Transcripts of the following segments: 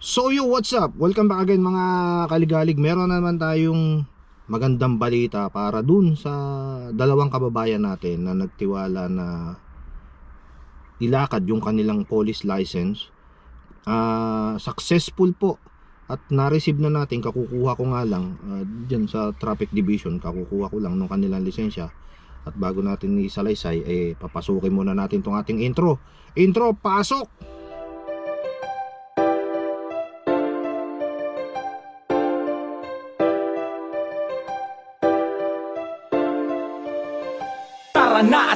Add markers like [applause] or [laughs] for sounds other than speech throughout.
So yo, what's up? Welcome back again mga kaligalig. Meron na naman tayong magandang balita para dun sa dalawang kababayan natin na nagtiwala na ilakad yung kanilang police license. Ah, successful po at na-receive na natin, kakukuha ko nga lang ah, dyan sa traffic division, kakukuha ko lang nung kanilang lisensya. At bago natin isalaysay, eh papasukin muna natin tong ating intro. Intro, pasok!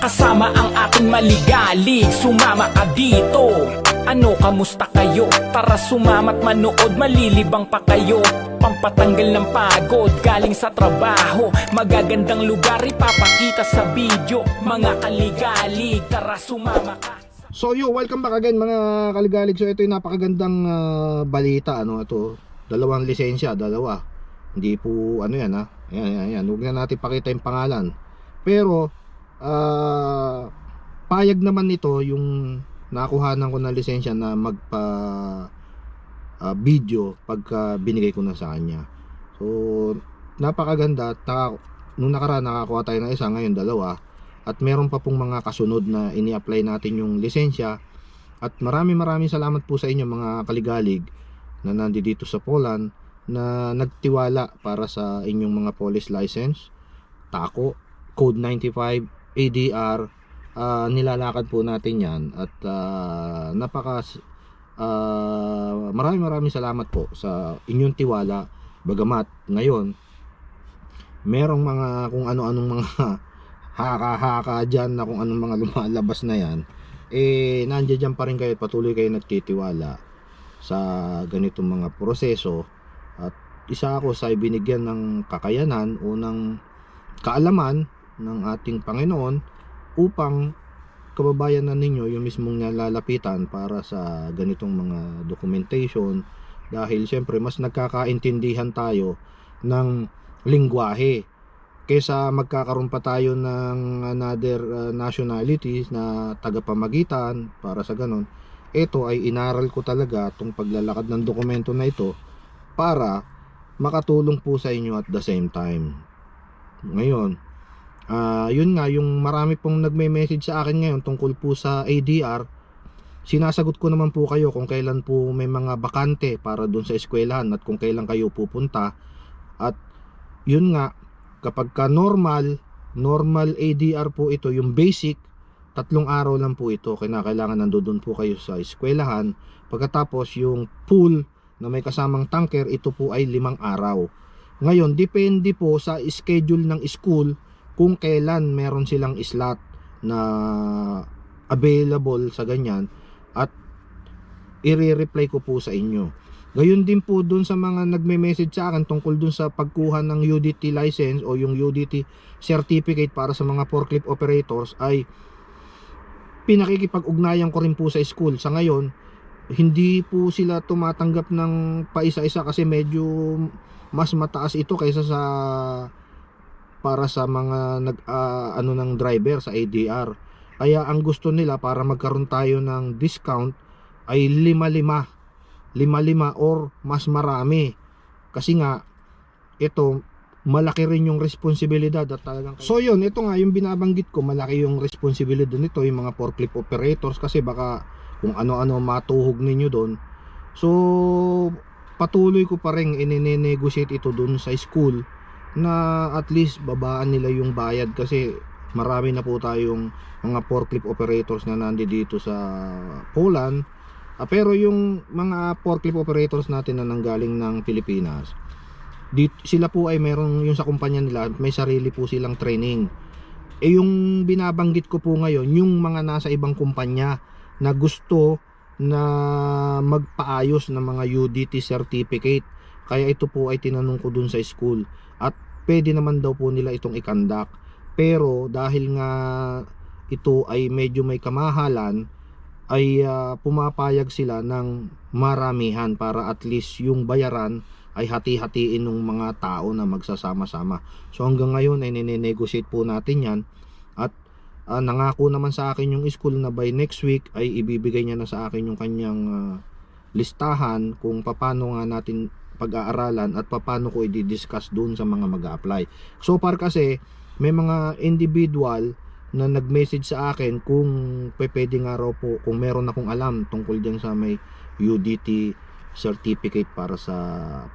Kasama ang ating maligali Sumama ka dito ano, kamusta kayo? Tara sumamat manood, malilibang pa kayo Pampatanggal ng pagod, galing sa trabaho Magagandang lugar, ipapakita sa video Mga kaligalig, tara sumama ka So yo, welcome back again mga kaligalig. So ito yung napakagandang ah, balita ano ito. Dalawang lisensya, dalawa. Hindi po ano yan ha. Ayan, ayan, ayan. Huwag na natin pakita yung pangalan. Pero ah, payag naman nito yung nakuhanan ko na lisensya na magpa ah, video pagka binigay ko na sa kanya. So napakaganda. Naka, nung nakaraan nakakuha tayo ng isa, ngayon dalawa at meron pa pong mga kasunod na ini-apply natin yung lisensya at marami maraming salamat po sa inyo mga kaligalig na nandito sa Poland na nagtiwala para sa inyong mga police license tako code 95 ADR ah, nilalakad po natin yan at ah, napaka ah, maraming maraming salamat po sa inyong tiwala. Bagamat ngayon merong mga kung ano-anong mga [laughs] haka-haka dyan na kung anong mga lumalabas na yan eh nandiyan dyan pa rin kayo patuloy kayo nagtitiwala sa ganitong mga proseso. At isa ako sa binigyan ng kakayanan o ng kaalaman ng ating Panginoon upang kababayan na ninyo yung mismong nalalapitan para sa ganitong mga documentation. Dahil syempre mas nagkakaintindihan tayo ng lingwahe kaysa magkakaroon pa tayo ng another uh, nationalities na tagapamagitan para sa ganon ito ay inaral ko talaga itong paglalakad ng dokumento na ito para makatulong po sa inyo at the same time. Ngayon ah yun nga yung marami pong nagme-message sa akin ngayon tungkol po sa ADR sinasagot ko naman po kayo kung kailan po may mga bakante para doon sa eskwelahan at kung kailan kayo pupunta. At yun nga kapag ka normal normal ADR po ito yung basic tatlong araw lang po ito kailangan nandoon po kayo sa eskwelahan. Pagkatapos yung pool na may kasamang tanker ito po ay limang araw. Ngayon depende po sa schedule ng school kung kailan meron silang slot na available sa ganyan at i-reply ko po sa inyo Gayon din po dun sa mga nagme-message sa akin tungkol dun sa pagkuha ng UDT license o yung UDT certificate para sa mga forklift operators ay pinakikipag-ugnayan ko rin po sa school. Sa ngayon, hindi po sila tumatanggap ng paisa-isa kasi medyo mas mataas ito kaysa sa para sa mga nag ah, ano ng driver sa ADR. Kaya ang gusto nila para magkaroon tayo ng discount ay lima-lima. Lima-lima or mas marami. Kasi nga ito malaki rin yung responsibilidad at talagang so yun ito nga yung binabanggit ko malaki yung responsibilidad nito yung mga forklift operators kasi baka kung ano-ano matuhog ninyo doon. So patuloy ko pa rin ine-negotiate ito doon sa school na at least babaan nila yung bayad kasi marami na po tayong mga forklift operators na nandito sa Poland Ah, pero yung mga forklift operators natin na nanggaling ng Pilipinas, di, sila po ay meron yung sa kumpanya nila, may sarili po silang training. Eh yung binabanggit ko po ngayon, yung mga nasa ibang kumpanya na gusto na magpaayos ng mga UDT certificate. Kaya ito po ay tinanong ko dun sa school. At pwede naman daw po nila itong ikandak. Pero dahil nga ito ay medyo may kamahalan ay ah, pumapayag sila ng maramihan para at least yung bayaran ay hati-hatiin ng mga tao na magsasama-sama. So hanggang ngayon ay nine-negotiate po natin yan at ah, nangako naman sa akin yung school na by next week ay ibibigay niya na sa akin yung kanyang ah, listahan kung paano nga natin pag-aaralan at paano ko i-discuss doon sa mga mag apply So far kasi may mga individual na nag-message sa akin kung pwede nga raw po kung meron akong alam tungkol diyan sa may UDT certificate para sa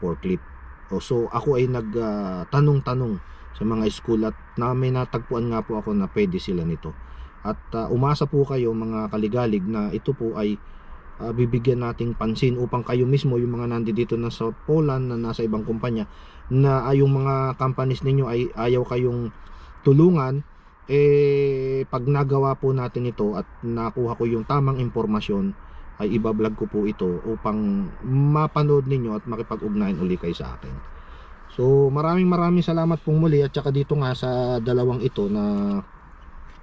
forklift. So ako ay nagtanong-tanong sa mga school at na may natagpuan nga po ako na pwede sila nito. At ah, umasa po kayo mga kaligalig na ito po ay ah, bibigyan nating pansin upang kayo mismo yung mga nandito na sa Poland na nasa ibang kumpanya na ay yung mga companies ninyo ay ayaw kayong tulungan eh pag nagawa po natin ito at nakuha ko yung tamang impormasyon ay ibablog ko po ito upang mapanood ninyo at makipag-ugnayan uli kayo sa akin. So maraming maraming salamat pong muli at saka dito nga sa dalawang ito na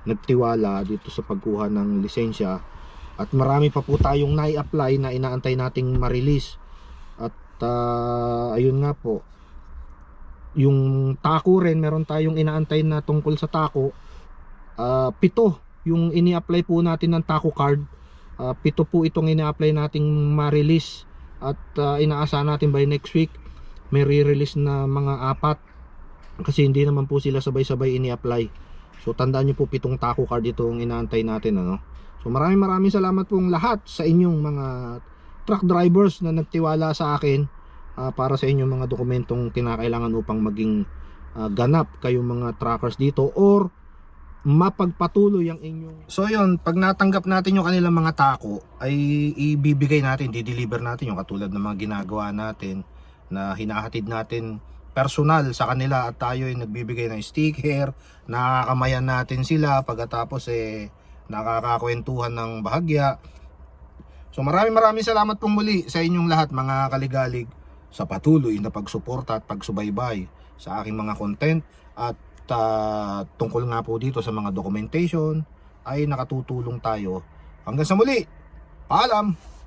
nagtiwala dito sa pagkuha ng lisensya at marami pa po tayong nai-apply na inaantay nating ma-release. At ah, ayun nga po. Yung tako rin meron tayong inaantay na tungkol sa tako. Ah, pito yung ini-apply po natin ng tako card. Ah, pito po itong ini-apply nating ma-release. At ah, inaasahan natin by next week may re-release na mga apat. Kasi hindi naman po sila sabay-sabay ini-apply so tandaan nyo po pitong tako card itong inaantay natin ano? So maraming maraming salamat pong lahat sa inyong mga truck drivers na nagtiwala sa akin ah, para sa inyong mga dokumentong kinakailangan upang maging ah, ganap kayong mga truckers dito or mapagpatuloy ang inyong So yun, pag natanggap natin yung kanilang mga tako ay ibibigay natin, di-deliver natin yung katulad ng mga ginagawa natin na hinahatid natin personal sa kanila at tayo ay nagbibigay ng sticker, nakakamayan natin sila pagkatapos eh nakakakwentuhan ng bahagya. So maraming maraming salamat pong muli sa inyong lahat mga kaligalig sa patuloy na pagsuporta at pagsubaybay sa aking mga content at ah, tungkol nga po dito sa mga documentation ay nakatutulong tayo. Hanggang sa muli, paalam!